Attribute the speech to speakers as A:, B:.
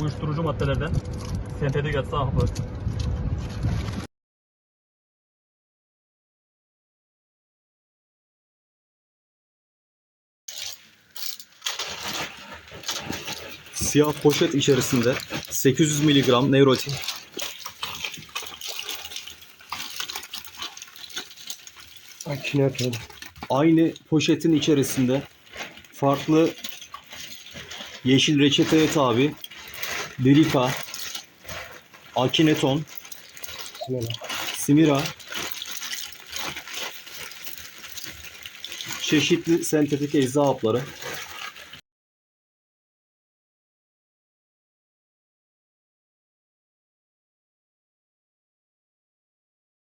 A: uyuşturucu maddelerden sentetik yatsı hapı.
B: Siyah poşet içerisinde 800 mg Neurotin.
C: Akineton.
B: Aynı poşetin içerisinde farklı yeşil reçeteye tabi Delica, Akineton,
C: Sinema.
B: Simira, çeşitli sentetik ecza hapları,